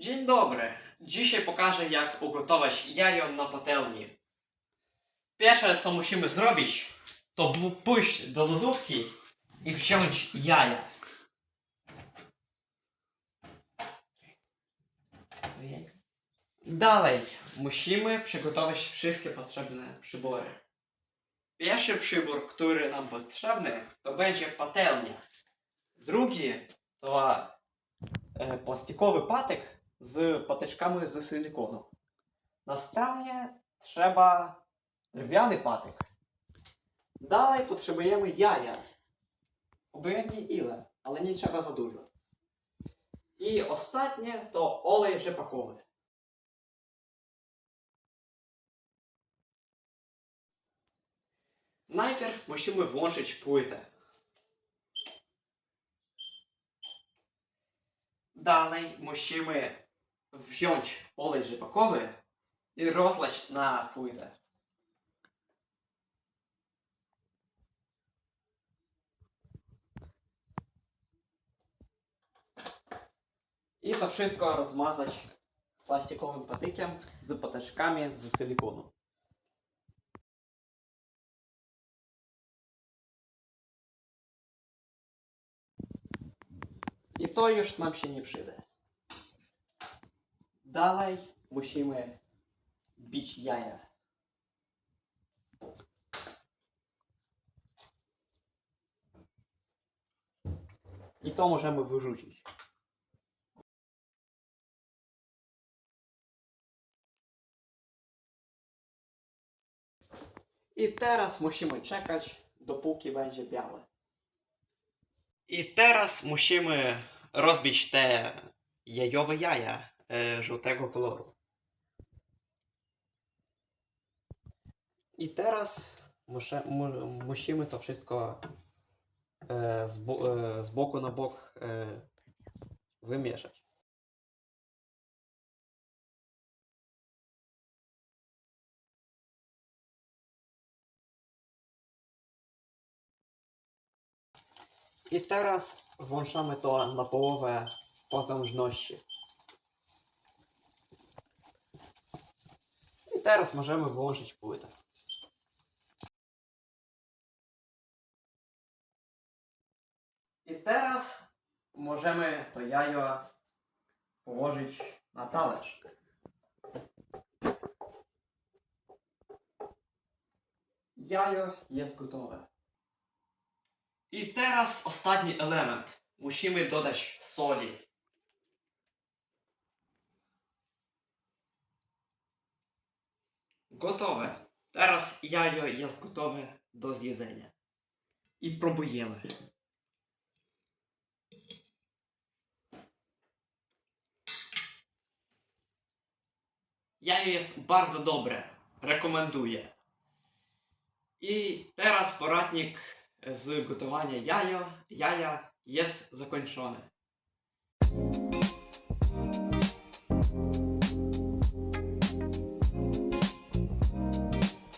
Dzień dobry. Dzisiaj pokażę jak ugotować jajo na patelni. Pierwsze co musimy zrobić to pójść do lodówki i wziąć jaja. Dalej musimy przygotować wszystkie potrzebne przybory. Pierwszy przybór, który nam potrzebny to będzie patelnia. Drugi to e, plastikowy patyk з патичками з силікону. Настане треба дерев'яний патик. Далі потребуємо яя. Обов'язні іле, але не треба задуже. І останнє то олей жепаковий. Najpierw musimy włączyć płytę. Далі musimy wziąć olej rzepakowy i rozlać na płytę. I to wszystko rozmazać plastikowym patykiem z patyczkami z silikonu. I to już nam się nie przyda. Dalej musimy bić jaja. I to możemy wyrzucić. I teraz musimy czekać, dopóki będzie białe. I teraz musimy rozbić te jajowe jaja. E, żółtego koloru. I teraz muszę, mu, musimy to wszystko e, z, bo, e, z boku na bok wymieszać. I teraz włączamy to na połowę potężności. зараз можемо вложити плиту. І зараз можемо то я його на талеч. Яйо є готове. І зараз останній елемент. Мусимо додати солі. Готове. Teraz jajo jest gotowe do zjedzenia. I próbujemy. Jajo jest bardzo dobre. Rekomenduję. I teraz poradnik z gotowania jajo, jaja jest zakończony.